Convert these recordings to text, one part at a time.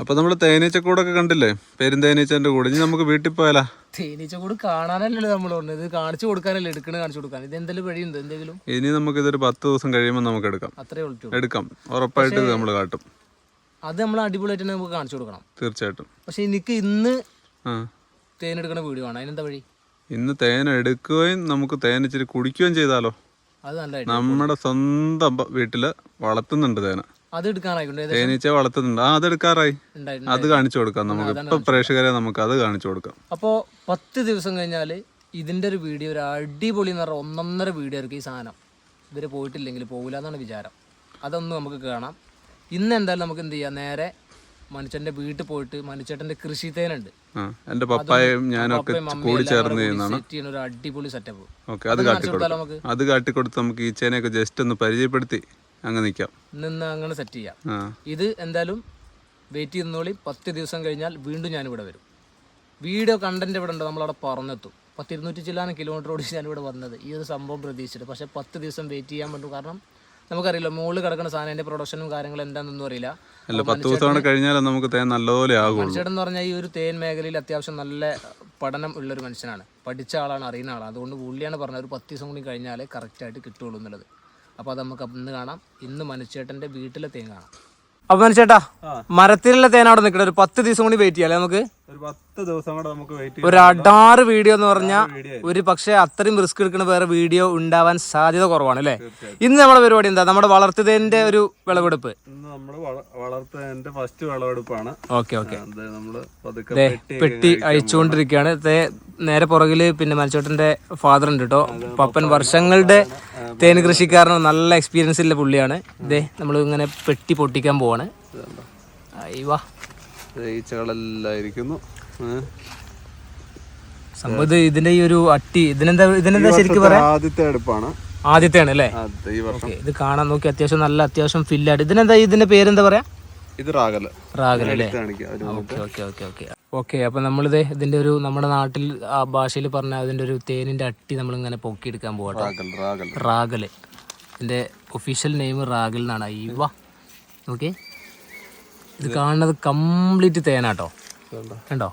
അപ്പൊ നമ്മൾ തേനീച്ചക്കൂടൊക്കെ കണ്ടില്ലേ? പേരും തേനീച്ചന്റെ കൂടെ. ഇനി നമുക്ക് വീട്ടിൽ പോയാലാ? തേനീച്ചക്കൂട് കാണാനല്ലേ കാണാനല്ലല്ലോ നമ്മൾ പറഞ്ഞത് കാണിച്ചു കൊടുക്കാനല്ലേ എടുക്കണ കാണിച്ചു കൊടുക്കാൻ. ഇത് എന്തെങ്കിലും വഴിയുണ്ടോ എന്തെങ്കിലും? ഇനി നമുക്ക് ഇതൊരു പത്ത് ദിവസം കഴിയുമ്പോൾ നമുക്ക് എടുക്കാം. അത്രേ ഉള്ളൂ എടുക്കാം. ഉറപ്പായിട്ട് ഇത് നമ്മൾ കാട്ടും. അത് നമ്മൾ അടിപൊളിയായിട്ട് തന്നെ നമുക്ക് കാണിച്ചു കൊടുക്കണം. തീർച്ചയായിട്ടും. പക്ഷെ എനിക്ക് ഇന്ന് തേൻ തേനെടുക്കണ വീഡിയോ ആണ്. അതിനെന്താ വഴി? ഇന്ന് തേൻ എടുക്കുകയും നമുക്ക് തേൻ ഇച്ചിരി കുടിക്കുകയും ചെയ്താലോ? അത് നല്ല idea. നമ്മുടെ സ്വന്തം വീട്ടിൽ വളർത്തുന്നുണ്ട് തേന. അത് എടുക്കാറായിട്ടുണ്ട് തേനീച്ച വളർത്തുന്നുണ്ട്. ആ അത് എടുക്കാറായി. അത് കാണിച്ചു കൊടുക്കാം നമുക്ക്. ഇപ്പൊ പ്രേക്ഷകരെ നമുക്ക് അത് കാണിച്ചു കൊടുക്കാം. അപ്പോൾ പത്ത് ദിവസം കഴിഞ്ഞാൽ ഇതിന്റെ ഒരു വീഡിയോ ഒരു അടിപൊളി എന്ന് പറഞ്ഞാൽ ഒന്നൊന്നര വീഡിയോ ആയിരിക്കും ഈ സാധനം. ഇവർ പോയിട്ടില്ലെങ്കിൽ പോകില്ല എന്നാണ് വിചാരം. അതൊന്നും നമുക്ക് കാണാം. ഇന്ന് എന്തായാലും നമുക്ക് എന്ത് ചെയ്യാം? നേരെ മനുഷ്യന്റെ വീട്ടിൽ പോയിട്ട് മനുഷ്യന്റെ കൃഷി തേനുണ്ട് എന്റെ പപ്പായും ഞാനൊക്കെ കൂടി ചേർന്ന് ചെയ്യുന്നതാണ്. ഒരു അടിപൊളി സെറ്റപ്പ് ഓക്കെ അത് കൊടുത്താലോ നമുക്ക്? അത് കാട്ടിക്കൊടുത്ത് നമുക്ക് ഈ ചേനയൊക്കെ ജസ്റ്റ് ഒന്ന് പരിചയപ്പെടുത്തി. അങ്ങ് നിൽക്കാം. നിന്ന് അങ്ങനെ സെറ്റ് ചെയ്യാം. ഇത് എന്തായാലും വെയിറ്റ് ചെയ്യുന്നോളി പത്ത് ദിവസം കഴിഞ്ഞാൽ വീണ്ടും ഞാൻ ഇവിടെ വരും. വീഡിയോ കണ്ടന്റ് ഇവിടെ ഉണ്ടോ? നമ്മളവിടെ പറഞ്ഞെത്തും. പത്ത് ഇരുന്നൂറ്റി ചില്ലാനും കിലോമീറ്റർ ഓടി ഞാനിവിടെ വന്നത്. ഈ ഒരു സംഭവം പ്രതീക്ഷിച്ചിട്ട്. പക്ഷേ പത്ത് ദിവസം വെയിറ്റ് ചെയ്യാൻ പറ്റും. കാരണം നമുക്കറിയില്ല മുകളിൽ കിടക്കുന്ന സാധനം പ്രൊഡക്ഷനും കാര്യങ്ങളും എന്താണെന്നൊന്നും അറിയില്ല. അല്ല പത്ത് ദിവസം നമുക്ക് തേൻ നല്ലപോലെ മനുഷ്യൻ എന്ന് പറഞ്ഞാൽ ഈ ഒരു തേൻ മേഖലയിൽ അത്യാവശ്യം നല്ല പഠനം ഉള്ളൊരു മനുഷ്യനാണ്. പഠിച്ച ആളാണ് അറിയുന്ന ആളാണ്. അതുകൊണ്ട് പുള്ളിയാണ് പറഞ്ഞത് ഒരു പത്ത് ദിവസം കൂടി കഴിഞ്ഞാലേ കറക്റ്റായിട്ട് കിട്ടുള്ളൂ എന്നുള്ളത്. അപ്പോൾ അത് നമുക്ക് ഇന്ന് കാണാം. ഇന്ന് മനുഷ്യേട്ടന്റെ വീട്ടിലെ തേൻ കാണാം. അപ്പൊ മനുഷ്യേട്ടാ മരത്തിലുള്ള തേൻ അവിടെ നിൽക്കട്ടെ. ഒരു പത്ത് ദിവസം കൂടി വെയിറ്റ് ചെയ്യാം നമുക്ക്? ഒരു പത്ത് ദിവസം കൂടെ നമുക്ക് വെയിറ്റ് ഒരു അടാറ് വീഡിയോ എന്ന് പറഞ്ഞാൽ ഒരു പക്ഷേ അത്രയും റിസ്ക് എടുക്കുന്ന വേറെ വീഡിയോ ഉണ്ടാവാൻ സാധ്യത കുറവാണ് അല്ലേ? ഇന്ന് നമ്മുടെ പരിപാടി എന്താ? നമ്മുടെ വളർത്തുതേന്റെ ഒരു വിളവെടുപ്പ്. ഇന്ന് നമ്മൾ വളർത്തതിന്റെ ഫസ്റ്റ് വിളവെടുപ്പാണ്. Okay okay. പെട്ടി അഴിച്ചുകൊണ്ടിരിക്കുകയാണ്. നേരെ പുറകിൽ പിന്നെ മനുഷ്യട്ടന്റെ ഫാദർ ഉണ്ട് കേട്ടോ പപ്പൻ വർഷങ്ങളുടെ തേൻ കൃഷിക്കാരനാണ് നല്ല എക്സ്പീരിയൻസ് ഉള്ള പുള്ളിയാണ്. ഇതേ നമ്മൾ ഇങ്ങനെ പെട്ടി പൊട്ടിക്കാൻ പോവാണ്. അയ്യവാ ഈച്ചകളെല്ലാം ഇരിക്കുന്നു? സംഭവം ഇത് ഇതിന്റെ ഈ ഒരു അട്ടി ഇതിനെന്താ ഇതിനെന്താ ശരിക്കും പറയാം? ആദ്യത്തെ അടുപ്പാണ്. ആദ്യത്തെയാണ് അല്ലേ? ഇത് കാണാൻ നോക്കി അത്യാവശ്യം നല്ല അത്യാവശ്യം ഫില്ലായിട്ട് ഇതിനെന്താ ഇതിന്റെ പേരെന്താ പറയാ? ഇത് റാഗൽ. റാഗൽ അല്ലേ? Okay okay okay okay. Okay അപ്പം നമ്മളിത് ഇതിന്റെ ഒരു നമ്മുടെ നാട്ടിൽ ആ ഭാഷയിൽ പറഞ്ഞ അതിന്റെ ഒരു തേനിന്റെ അട്ടി നമ്മളിങ്ങനെ പൊക്കിയെടുക്കാൻ പോകട്ടെ റാഗൽ ഇതിന്റെ ഒഫീഷ്യൽ നെയിം റാഗൽ എന്നാണ്. ഇവ ഓക്കെ ഇത് കാണുന്നത് കംപ്ലീറ്റ് തേനാട്ടോ കണ്ടോ?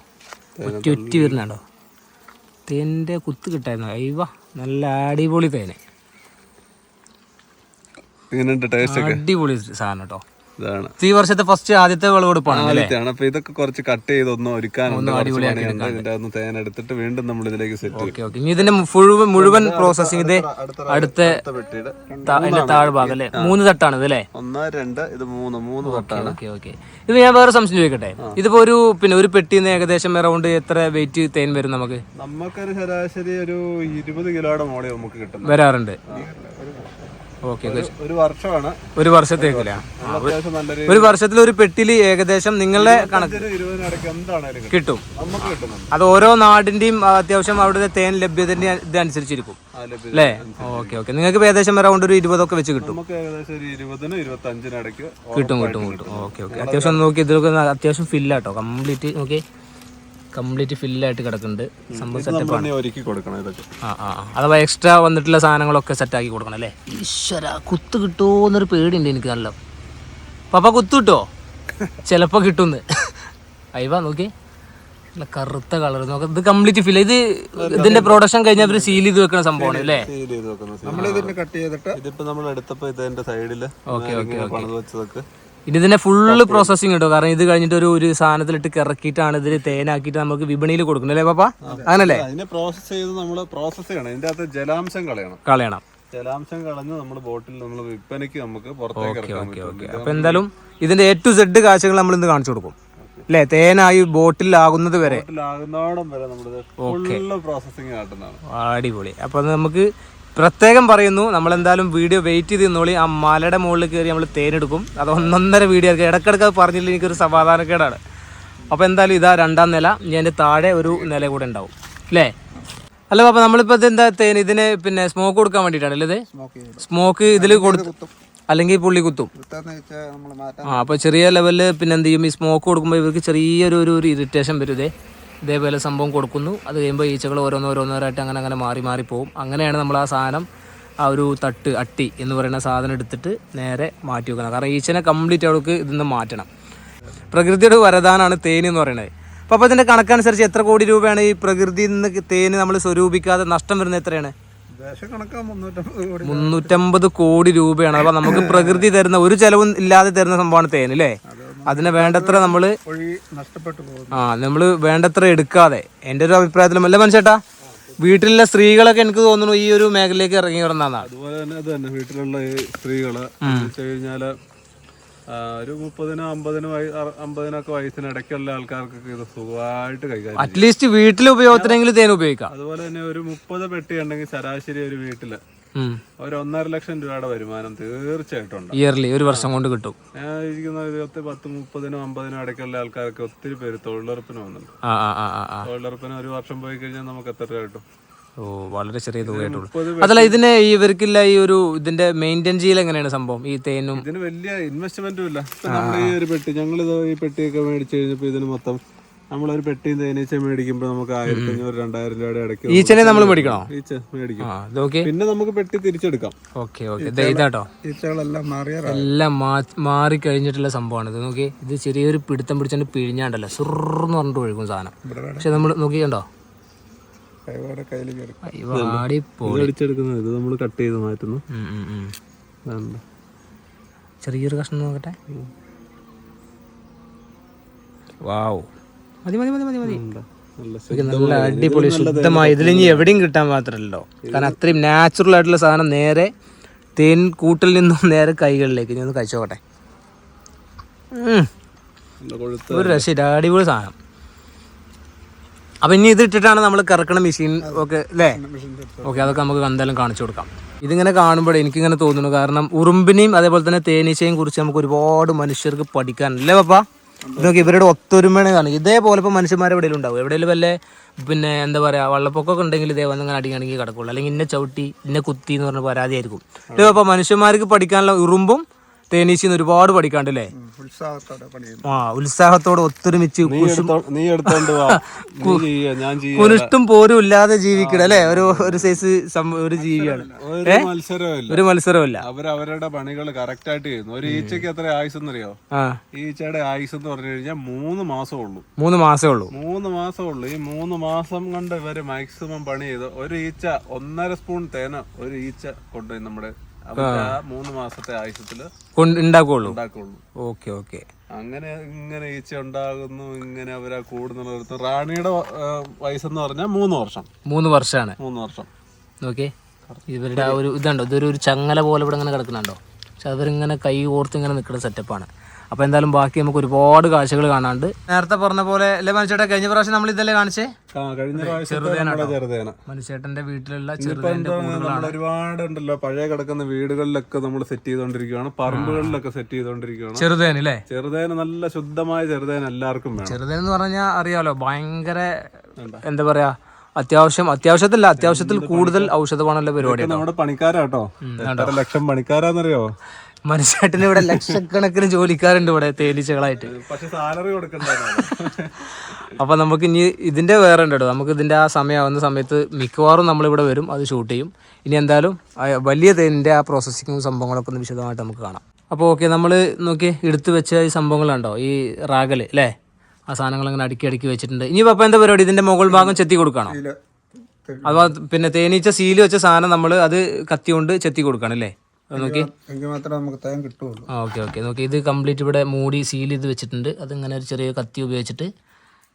ഒറ്റ ഒറ്റ വരുന്നുണ്ടോ തേന്റെ കുത്ത് കിട്ടായിരുന്നു. അയ്യവ നല്ല അടിപൊളി തേന്. അടിപൊളി സാധനം കേട്ടോ ഇതാണ്. ഈ വർഷത്തെ ഫസ്റ്റ് ആദ്യത്തെ വിളവെടുപ്പാണ് അല്ലേ? ആദ്യത്തെയാണ്. അപ്പൊ ഇതൊക്കെ കുറച്ച് കട്ട് ചെയ്ത് ഒന്ന് ഒരുക്കാനുണ്ട്. ഇതിന്റെ ഒന്ന് തേൻ എടുത്തിട്ട് വീണ്ടും നമ്മൾ ഇതിലേക്ക് സെറ്റ് ചെയ്യും. Okay okay. ഇനി ഇതിന്റെ മുഴുവൻ മുഴുവൻ പ്രോസസ്സിങ് ഇത് അടുത്ത താഴ്ഭാഗം അല്ലേ? മൂന്ന് തട്ടാണ് ഇത് അല്ലേ? ഒന്ന് രണ്ട് ഇത് മൂന്ന് മൂന്ന് തട്ടാണ്. Okay okay. ഇത് ഞാൻ വേറെ സംശയം ചോദിക്കട്ടെ? ഇതിപ്പോ ഒരു പിന്നെ ഒരു പെട്ടിന്ന് ഏകദേശം അറൗണ്ട് എത്ര വെയിറ്റ് തേൻ വരും നമുക്ക്? നമുക്കൊരു ശരാശരി ഒരു ഇരുപത് കിലോയുടെ മോളി നമുക്ക് കിട്ടും വരാറുണ്ട്. ഓക്കെ ഒരു- വർഷത്തേക്ക് വർഷമാണ്. ഒരു വർഷത്തേക്കില്ല? ഒരു വർഷത്തിൽ ഒരു പെട്ടിയിൽ ഏകദേശം നിങ്ങളുടെ കണക്ക് കിട്ടും. അത് ഓരോ നാടിന്റെയും അത്യാവശ്യം അവിടുത്തെ തേൻ ലഭ്യതന്റെ ഇതനുസരിച്ചിരിക്കും. അല്ലേ ഓക്കെ ഓക്കെ. നിങ്ങൾക്ക് ഏകദേശം അറൗണ്ട് ഒരു ഇരുപതൊക്കെ വെച്ച് കിട്ടും. കിട്ടും കിട്ടും കിട്ടും. Okay okay. അത്യാവശ്യം നോക്കി ഇതൊക്കെ അത്യാവശ്യം ഫില്ലാട്ടോ കംപ്ലീറ്റ് നോക്കി കംപ്ലീറ്റ് ഫില്ലായിട്ട് കിടക്കുന്നുണ്ട്. സംഭവം സെറ്റപ്പ് ആണ്. ഒരുക്കി കൊടുക്കണം ഇതൊക്കെ. ആ ആ. അഥവാ എക്സ്ട്രാ വന്നിട്ടുള്ള സാധനങ്ങളൊക്കെ സെറ്റാക്കി കൊടുക്കണം അല്ലേ? ഈശ്വര കുത്ത് കിട്ടുമോ എന്നൊരു പേടിയുണ്ട് എനിക്ക് നല്ല. പപ്പ കുത്തു കിട്ടുമോ ചിലപ്പോൾ കിട്ടുമെന്ന് അയവാ നോക്കി നല്ല കറുത്ത കളർ നോക്കാം ഇത് കംപ്ലീറ്റ് ഫിൽ ഇത് ഇതിന്റെ പ്രൊഡക്ഷൻ കഴിഞ്ഞാൽ അവർ സീൽ ചെയ്ത് വെക്കുന്ന സംഭവമാണ് അല്ലേ? സീൽ ചെയ്ത് വെക്കുന്ന നമ്മൾ ഇതിന്റെ കട്ട് ചെയ്തിട്ട് ഇതിപ്പോ നമ്മൾ എടുത്തപ്പോ ഇതിന്റെ സൈഡിൽ പണിത് വെച്ചതൊക്കെ. ഇനി ഇതിന്റെ ഫുള്ള് പ്രോസസ്സിങ് കിട്ടും കാരണം ഇത് കഴിഞ്ഞിട്ട് ഒരു ഒരു സാധനത്തിലിട്ട് കിറക്കിയിട്ടാണ് ഇതിൽ തേനാക്കിയിട്ട് നമുക്ക് വിപണിയിൽ കൊടുക്കുന്നത്. അല്ലേ പാപ്പ? അങ്ങനല്ലേ? അതിനെ പ്രോസസ് ചെയ്ത് നമ്മൾ പ്രോസസ് ചെയ്യണം. ഇതിന്റെ അകത്ത് ജലാംശം കളയണം. കളയണം. ജലാംശം കളഞ്ഞ് നമ്മൾ ബോട്ടിൽ നമ്മൾ വിൽപ്പനയ്ക്ക് നമുക്ക് പുറത്തേക്ക് ഇറക്കാൻ പറ്റും. അപ്പൊ എന്തായാലും ഇതിന്റെ എ ടു സെഡ് കാഴ്ചകൾ നമ്മൾ ഇന്ന് കാണിച്ചു കൊടുക്കും. അല്ലേ? തേനായി ബോട്ടിലാകുന്നത് വരെ. ബോട്ടിലാകുന്നോടം വരെ നമ്മൾ പ്രോസസ്സിങ് കാട്ടുന്നതാണ് അടിപൊളി. അപ്പൊ നമുക്ക് പ്രത്യേകം പറയുന്നു നമ്മൾ എന്തായാലും വീഡിയോ വെയിറ്റ് ചെയ്ത് നിന്നോളി ആ മലയുടെ മുകളിൽ കയറി നമ്മൾ തേനെടുക്കും. അത് ഒന്നൊന്നര വീഡിയോ ആയിരിക്കും. ഇടക്കിടക്ക് അത് പറഞ്ഞില്ല എനിക്കൊരു സമാധാനക്കേടാണ്. അപ്പോൾ എന്തായാലും ഇതാ രണ്ടാം നില. ഇനി അതിന്റെ താഴെ ഒരു നില കൂടെ ഉണ്ടാവും. അല്ലേ അല്ല പാപ്പ നമ്മളിപ്പോൾ എന്താ തേൻ? ഇതിന് പിന്നെ സ്മോക്ക് കൊടുക്കാൻ വേണ്ടിയിട്ടാണ് അല്ലേ സ്മോക്ക് ഇതിൽ കൊടുത്തു അല്ലെങ്കിൽ പുള്ളി കുത്തും. ആ അപ്പോൾ ചെറിയ ലെവലിൽ പിന്നെ എന്ത് ചെയ്യും? ഈ സ്മോക്ക് കൊടുക്കുമ്പോൾ ഇവർക്ക് ചെറിയൊരു ഒരു ഒരു ഇറിറ്റേഷൻ വരും ഇതേ. ഇതേപോലെ സംഭവം കൊടുക്കുന്നു. അത് കഴിയുമ്പോൾ ഈച്ചകൾ ഓരോന്നോരോന്നോരായിട്ട് അങ്ങനെ അങ്ങനെ മാറി മാറി പോകും അങ്ങനെയാണ് നമ്മൾ ആ സാധനം ആ ഒരു തട്ട് അട്ടി എന്ന് പറയുന്ന സാധനം എടുത്തിട്ട് നേരെ മാറ്റി വെക്കുന്നത്. കാരണം ഈച്ചനെ കംപ്ലീറ്റ് അവൾക്ക് ഇതിന്ന് മാറ്റണം. പ്രകൃതിയുടെ വരദാനാണ് തേൻ എന്ന് പറയുന്നത്. അപ്പോൾ അപ്പോൾ ഇതിന്റെ കണക്കനുസരിച്ച് എത്ര കോടി രൂപയാണ് ഈ പ്രകൃതിയിൽ നിന്ന് തേന് നമ്മൾ സ്വരൂപിക്കാതെ നഷ്ടം വരുന്നത് എത്രയാണ്? ദേശക്കണക്കാ മുന്നൂറ്റമ്പത് കോടി മുന്നൂറ്റമ്പത് കോടി രൂപയാണ്. അപ്പോൾ നമുക്ക് പ്രകൃതി തരുന്ന ഒരു ചെലവും ഇല്ലാതെ തരുന്ന സംഭവമാണ് തേൻ അല്ലേ? അതിനെ വേണ്ടത്ര നമ്മൾ ആ നമ്മൾ വേണ്ടത്ര എടുക്കാതെ. എന്റെ ഒരു അഭിപ്രായത്തിലും അല്ല മനുഷ്യട്ടാ. വീട്ടിലുള്ള സ്ത്രീകളൊക്കെ എനിക്ക് തോന്നുന്നു ഈ ഒരു മേഖലയിലേക്ക് ഇറങ്ങി വരുന്നതാണ് അതുപോലെ തന്നെ അത് തന്നെ വീട്ടിലുള്ള സ്ത്രീകൾ കഴിഞ്ഞാൽ ഒരു മുപ്പതിനോ അമ്പതിനോ അമ്പതിനൊക്കെ വയസ്സിന് ഇടയ്ക്കുള്ള ആൾക്കാർക്കൊക്കെ ഇത് സുഖമായിട്ട് കൈകാര്യം അറ്റ്ലീസ്റ്റ് വീട്ടിലെ ഉപയോഗത്തിനെങ്കിലും തേൻ ഉപയോഗിക്കാം. അതുപോലെ തന്നെ ഒരു മുപ്പത് പെട്ടി ഉണ്ടെങ്കിൽ ശരാശരി ഒരു വീട്ടിൽ ഒരു ഒന്നര ലക്ഷം രൂപയുടെ വരുമാനം തീർച്ചയായിട്ടും ഉണ്ട് ഇയർലി ഒരു വർഷം കൊണ്ട് കിട്ടും. ഞാൻ ഇരിക്കുന്ന പത്ത് മുപ്പതിനും അമ്പതിനും ഇടയ്ക്കുള്ള ആൾക്കാർക്ക് ഒത്തിരി പേര് തൊഴിലുറപ്പിന് വന്നുണ്ട് തൊഴിലുറപ്പിന് ഒരു വർഷം പോയി കഴിഞ്ഞാൽ നമുക്ക് എത്ര രൂപ കിട്ടും? ഓ വളരെ ചെറിയ തുകയായിട്ടുള്ളൂ. അതല്ല ഇതിനെ ഇവർക്കില്ല ഈ ഒരു ഇതിന്റെ മെയിന്റെയിൻ ചെയ്യൽ എങ്ങനെയാണ് സംഭവം? ഈ തേനും ഇതിന് വലിയ ഇൻവെസ്റ്റ്മെന്റും ഇല്ല. ഈ ഒരു പെട്ടി ഞങ്ങൾ ഈ പെട്ടിയൊക്കെ മേടിച്ചു കഴിഞ്ഞപ്പോ ഇതിന് മൊത്തം നമ്മളൊരു പെട്ടിയും തേനീച്ച മേടിക്കുമ്പോൾ നമുക്ക് ആയിരത്തി അഞ്ഞൂറ് രണ്ടായിരം രൂപയുടെ ഇടയ്ക്ക് ഈച്ചനെ നമ്മൾ മേടിക്കണോ? ഈച്ച മേടിക്കും. പിന്നെ നമുക്ക് പെട്ടി തിരിച്ചെടുക്കാം. Okay okay. ഇതാട്ടോ. ഈച്ചകളെല്ലാം മാറിയ എല്ലാം മാറി കഴിഞ്ഞിട്ടുള്ള സംഭവമാണ് ഇത് നോക്കി ഇത് ചെറിയൊരു പിടുത്തം പിടിച്ചോണ്ട് പിഴിഞ്ഞാണ്ടല്ലോ സുറന്ന് പറഞ്ഞിട്ട് ഒഴുകും സാധനം. പക്ഷെ നമ്മൾ അടിച്ചെടുക്കുന്നത് ഇത് നമ്മൾ കട്ട് ചെയ്ത് മാറ്റുന്നു. ചെറിയൊരു കഷ്ണം നോക്കട്ടെ. വാവ്. മതി മതി മതി മതി മതി. നല്ല നല്ല അടിപൊളി ശുദ്ധമായി ഇതിൽ ഇനി എവിടെയും കിട്ടാൻ മാത്രമല്ലോ കാരണം അത്രയും നാച്ചുറൽ ആയിട്ടുള്ള സാധനം നേരെ തേൻ കൂട്ടിൽ നിന്നും നേരെ കൈകളിലേക്ക്. ഇനി ഒന്ന് കഴിച്ചോട്ടെ. ഒരു രക്ഷയില്ല അടിപൊളി സാധനം. അപ്പൊ ഇനി ഇത് ഇട്ടിട്ടാണ് നമ്മൾ കറക്കണ മെഷീൻ ഒക്കെ അല്ലേ ഓക്കെ അതൊക്കെ നമുക്ക് എന്തായാലും കാണിച്ചു കൊടുക്കാം. ഇതിങ്ങനെ കാണുമ്പോൾ എനിക്കിങ്ങനെ തോന്നുന്നു. കാരണം ഉറുമ്പിനെയും അതേപോലെ തന്നെ തേനീച്ചയും കുറിച്ച് നമുക്ക് ഒരുപാട് മനുഷ്യർക്ക് പഠിക്കാൻ പഠിക്കാനല്ലേ പപ്പ? നോക്കി ഇവരുടെ ഒത്തൊരുമയാണ് കാണും. ഇതേപോലെ ഇപ്പോൾ മനുഷ്യന്മാർ എവിടെയെങ്കിലും ഉണ്ടാവും. എവിടെയെങ്കിലും വല്ല പിന്നെ എന്താ പറയുക വെള്ളപ്പൊക്കമൊക്കെ ഉണ്ടെങ്കിൽ ഇതേ വന്ന് ഇങ്ങനെ അടിക്കണമെങ്കിൽ കിടക്കുള്ളൂ. അല്ലെങ്കിൽ ഇന്നെ ചവിട്ടി ഇന്നെ കുത്തി എന്ന് പറഞ്ഞ പരാതിയായിരിക്കും. ഇപ്പോൾ മനുഷ്യന്മാർക്ക് പഠിക്കാനുള്ള ഉറുമ്പും തേനീച്ചയും ഒരുപാട് പഠിക്കാണ്ടല്ലേ? അല്ലേ ആ ഉത്സാഹത്തോടെ ഒത്തൊരുമിച്ച് നീ നീ എടുത്തോണ്ട് വാ. നീ ചെയ്യ ഞാൻ ചെയ്യ കുനിഷ്ടും പോരും ഇല്ലാതെ ജീവിക്കണം അല്ലേ? ഒരു ഒരു സൈസ് ഒരു ജീവിയാണ്. ഒരു മത്സരമില്ല അവരവരുടെ പണികൾ കറക്റ്റ് ആയിട്ട് ചെയ്യുന്നു. ഒരു ഈച്ചക്ക് എത്ര ആയുസ് എന്നറിയോ? ഈച്ചയുടെ ആയുസ് എന്ന് പറഞ്ഞു കഴിഞ്ഞാൽ മൂന്ന് മാസം ഉള്ളൂ. മൂന്ന് മാസമേ ഉള്ളൂ. മൂന്ന് മാസം ഉള്ളൂ. ഈ മൂന്ന് മാസം കൊണ്ട് ഇവർ മാക്സിമം പണി ചെയ്ത് ഒരു ഈച്ച ഒന്നര സ്പൂൺ തേന ഒരു ഈച്ച കൊണ്ടുപോയി നമ്മുടെ മൂന്ന് മാസത്തെ ആയുസത്തിൽ കൊണ്ട് ഉണ്ടാക്കുള്ളൂ. ഉണ്ടാക്കുള്ളൂ. Okay okay. അങ്ങനെ ഇങ്ങനെ ഈച്ച ഉണ്ടാകുന്നു ഇങ്ങനെ അവരാ കൂടുന്ന റാണിയുടെ വയസ്സെന്ന് പറഞ്ഞാൽ മൂന്ന് വർഷം. മൂന്ന് വർഷമാണ് മൂന്ന് വർഷം. ഓക്കെ. ഇവരുടെ ആ ഒരു ഇതുണ്ടോ? ഇതൊരു ഒരു ചങ്ങല പോലെ ഇവിടെ ഇങ്ങനെ കിടക്കുന്നുണ്ടോ? പക്ഷെ അവരിങ്ങനെ കൈ ഓർത്ത് ഇങ്ങനെ നിൽക്കുന്ന സെറ്റപ്പാണ് അപ്പോൾ എന്തായാലും ബാക്കി നമുക്ക് ഒരുപാട് കാഴ്ചകൾ കാണാണ്ട് നേരത്തെ പറഞ്ഞ പോലെ അല്ലേ മനുഷ്യട്ടെ കഴിഞ്ഞ പ്രാവശ്യം നമ്മൾ ഇതല്ലേ കാണിച്ചേ? ചെറുതേന. മനുഷ്യട്ടന്റെ വീട്ടിലുള്ള ചെറുതേന്റെ ഒരുപാട് ഉണ്ടല്ലോ പഴയ കിടക്കുന്ന വീടുകളിലൊക്കെ നമ്മൾ സെറ്റ് ചെയ്തോണ്ടിരിക്കുകയാണ് പറമ്പുകളിലൊക്കെ സെറ്റ് ചെയ്തോണ്ടിരിക്കുകയാണ് ചെറുതേൻ അല്ലേ ചെറുതേന നല്ല ശുദ്ധമായ ചെറുതേന എല്ലാവർക്കും വേണം. ചെറുതേൻ എന്ന് പറഞ്ഞാൽ അറിയാലോ ഭയങ്കര എന്താ? പറയാ അത്യാവശ്യം അത്യാവശ്യത്തില്ല അത്യാവശ്യത്തിൽ കൂടുതൽ ഔഷധമാണല്ലോ പരിപാടി നമ്മുടെ പണിക്കാരാട്ടോ. ലക്ഷം പണിക്കാരാന്നറിയോ? മനുഷ്യട്ടിന് ഇവിടെ ലക്ഷക്കണക്കിന് ജോലിക്കാരുണ്ട് ഇവിടെ തേനീച്ചകളായിട്ട്. പക്ഷെ സാലറി കൊടുക്കണ്ടേ അപ്പൊ നമുക്ക് ഇനി ഇതിന്റെ വേറെ ഉണ്ട് കേട്ടോ. നമുക്ക് ഇതിന്റെ ആ സമയമാവുന്ന സമയത്ത് മിക്കവാറും നമ്മളിവിടെ വരും അത് ഷൂട്ട് ചെയ്യും. ഇനി എന്തായാലും വലിയ തേനിന്റെ ആ പ്രോസസ്സിങ്ങും സംഭവങ്ങളൊക്കെ ഒന്ന് വിശദമായിട്ട് നമുക്ക് കാണാം. അപ്പോൾ ഓക്കെ നമ്മൾ നോക്കി എടുത്തു വെച്ച ഈ സംഭവങ്ങളുണ്ടോ? ഈ റാഗൽ അല്ലേ? ആ സാധനങ്ങൾ അങ്ങനെ അടുക്കി അടുക്കി വെച്ചിട്ടുണ്ട്. ഇനി പപ്പ എന്താ പരിപാടി? ഇതിന്റെ മുകൾ ഭാഗം ചെത്തി കൊടുക്കണോ? അഥവാ പിന്നെ തേനീച്ച സീൽ വെച്ച സാധനം നമ്മൾ അത് കത്തി കൊണ്ട് ചെത്തി കൊടുക്കണം അല്ലേ? നോക്കി. എങ്കിൽ മാത്രമേ നമുക്ക് തേൻ കിട്ടുള്ളൂ ആ ഓക്കെ ഓക്കെ. നോക്കി ഇത് കംപ്ലീറ്റ് ഇവിടെ മൂടി സീൽ ചെയ്ത് വെച്ചിട്ടുണ്ട്. അതിങ്ങനെ ഒരു ചെറിയ കത്തി ഉപയോഗിച്ചിട്ട്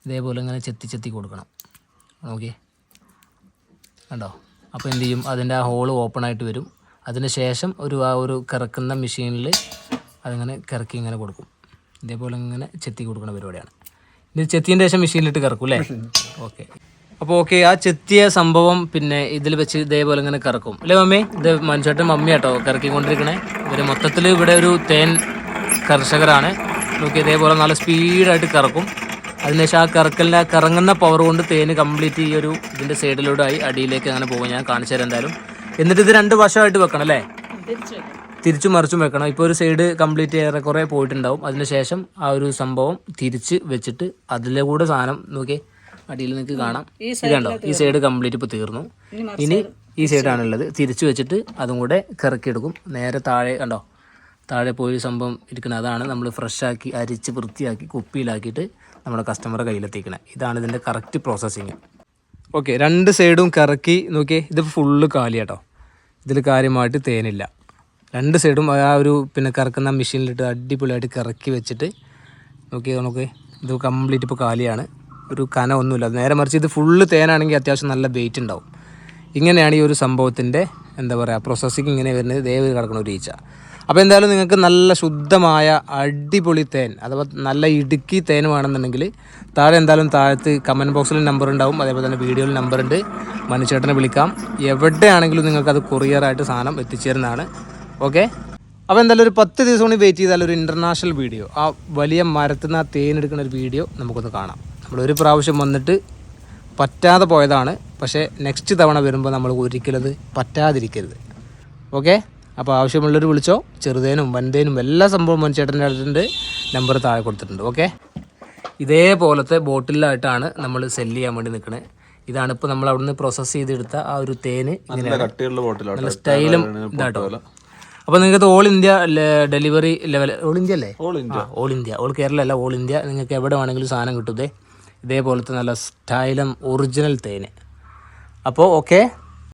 ഇതേപോലെ ഇങ്ങനെ ചെത്തി ചെത്തി കൊടുക്കണം. നോക്കി. കണ്ടോ? അപ്പോൾ എന്ത് ചെയ്യും? അതിന്റെ ആ ഹോൾ ഓപ്പൺ ആയിട്ട് വരും. അതിന് ശേഷം ഒരു ആ ഒരു കിറക്കുന്ന മെഷീനിൽ അതിങ്ങനെ കിറക്കി ഇങ്ങനെ കൊടുക്കും. ഇതേപോലെ ഇങ്ങനെ ചെത്തി കൊടുക്കുന്ന പരിപാടിയാണ്. ഇത് ചെത്തിന്റെ ശേഷം മെഷീനിലിട്ട് കിറക്കും അല്ലേ? ഓക്കെ. അപ്പോൾ ഓക്കെ ആ ചെത്തിയ സംഭവം പിന്നെ ഇതിൽ വെച്ച് ഇതേപോലെ ഇങ്ങനെ കറക്കും. അല്ലേ മമ്മി? ഇത് മനുഷ്യട്ടൻ മമ്മി കേട്ടോ കറക്കിക്കൊണ്ടിരിക്കണേ. ഇവർ മൊത്തത്തിൽ ഇവിടെ ഒരു തേൻ കർഷകരാണ്. നോക്കി ഇതേപോലെ നല്ല സ്പീഡായിട്ട് കറക്കും. അതിനുശേഷം ആ കറക്കലിന്റെ കറങ്ങുന്ന പവർ കൊണ്ട് തേൻ കംപ്ലീറ്റ് ഈ ഒരു ഇതിന്റെ സൈഡിലൂടെ ആയി അടിയിലേക്ക് അങ്ങനെ പോകും. ഞാൻ കാണിച്ചു തരാം എന്തായാലും. എന്നിട്ട് ഇത് രണ്ട് വശമായിട്ട് വെക്കണം അല്ലേ? തിരിച്ചും മറിച്ചും വെക്കണം. ഇപ്പോൾ ഒരു സൈഡ് കംപ്ലീറ്റ് ഏറെക്കുറെ പോയിട്ടുണ്ടാവും. അതിനുശേഷം ആ ഒരു സംഭവം തിരിച്ച് വെച്ചിട്ട് അതിലെ കൂടെ സാധനം നോക്കി അടിയിൽ നിങ്ങൾക്ക് കാണാം. ഇതുണ്ടോ ഈ സൈഡ് കംപ്ലീറ്റ് ഇപ്പോൾ തീർന്നു. ഇനി ഈ സൈഡാണുള്ളത് തിരിച്ചു വെച്ചിട്ട് അതും കൂടെ കറക്കിയെടുക്കും. നേരെ താഴെ കണ്ടോ? താഴെ പോയി സംഭവം ഇരിക്കുന്നത് അതാണ് നമ്മൾ ഫ്രഷാക്കി അരിച്ച് വൃത്തിയാക്കി കുപ്പിയിലാക്കിയിട്ട് നമ്മുടെ കസ്റ്റമറെ കയ്യിലെത്തിക്കണേ. ഇതാണ് ഇതിന്റെ കറക്റ്റ് പ്രോസസ്സിങ് ഓക്കെ രണ്ട് സൈഡും കറക്കി നോക്കിയേ. ഇത് ഫുള്ള് കാലി കേട്ടോ ഇതിൽ കാര്യമായിട്ട് തേനില്ല. രണ്ട് സൈഡും ആ ഒരു പിന്നെ കറക്കുന്ന മെഷീനിലിട്ട് അടിപൊളിയായിട്ട് കറക്കി വെച്ചിട്ട് നോക്കി. നമുക്ക് ഇത് കംപ്ലീറ്റ് ഇപ്പോൾ കാലിയാണ്. ഒരു കന ഒന്നുമില്ല. നേരെ മറിച്ച് ഇത് ഫുള്ള് തേനാണെങ്കിൽ അത്യാവശ്യം നല്ല വെയിറ്റ് ഉണ്ടാവും. ഇങ്ങനെയാണ് ഈ ഒരു സംഭവത്തിന്റെ എന്താ പറയുക പ്രോസസ്സിങ് ഇങ്ങനെ വരുന്നത്. ദയവ് കിടക്കുന്ന ഒരു ഈച്ച. അപ്പോൾ എന്തായാലും നിങ്ങൾക്ക് നല്ല ശുദ്ധമായ അടിപൊളി തേൻ അഥവാ നല്ല ഇടുക്കി തേൻ വേണമെന്നുണ്ടെങ്കിൽ താഴെ എന്തായാലും താഴത്ത് കമന്റ് ബോക്സിൽ നമ്പർ ഉണ്ടാവും. അതേപോലെ തന്നെ വീഡിയോയിൽ നമ്പർ ഉണ്ട്. മനുച്ചേട്ടനെ വിളിക്കാം. എവിടെയാണെങ്കിലും നിങ്ങൾക്കത് കൊറിയറായിട്ട് സാധനം എത്തിച്ചേരുന്നതാണ്. ഓക്കെ അപ്പോൾ എന്തായാലും ഒരു പത്ത് ദിവസം കൂടി വെയിറ്റ് ചെയ്താൽ ഒരു ഇന്റർനാഷണൽ വീഡിയോ ആ വലിയ മരത്തിൽ നിന്ന് ആ തേൻ എടുക്കുന്ന ഒരു വീഡിയോ നമുക്കൊന്ന് കാണാം. നമ്മൾ ഒരു പ്രാവശ്യം വന്നിട്ട് പറ്റാതെ പോയതാണ്. പക്ഷേ നെക്സ്റ്റ് തവണ വരുമ്പോൾ നമ്മൾ ഒരിക്കലും പറ്റാതിരിക്കരുത്. ഓക്കെ അപ്പോൾ ആവശ്യമുള്ളവർ വിളിച്ചോ ചെറുതേനും വൻതേനും എല്ലാ സംഭവം മനുഷ്യേട്ടന്റെ അടുത്തുണ്ട്. നമ്പർ താഴെ കൊടുത്തിട്ടുണ്ട്. ഓക്കെ ഇതേപോലത്തെ ബോട്ടിലായിട്ടാണ് നമ്മൾ സെല്ല് ചെയ്യാൻ വേണ്ടി നിൽക്കുന്നത് ഇതാണ് ഇപ്പോൾ നമ്മൾ അവിടുന്ന് പ്രോസസ്സ് ചെയ്തെടുത്ത ആ ഒരു തേന് നല്ല സ്റ്റൈലും ഇതാട്ടോ. അപ്പോൾ നിങ്ങൾക്ക് all India delivery level all India അല്ലേ? All India all India all Kerala അല്ല ഓൾ ഇന്ത്യ നിങ്ങൾക്ക് എവിടെ വേണമെങ്കിലും സാധനം കിട്ടും ഇതേപോലത്തെ നല്ല സ്റ്റൈലം ഒറിജിനൽ തേന്. അപ്പോൾ ഓക്കെ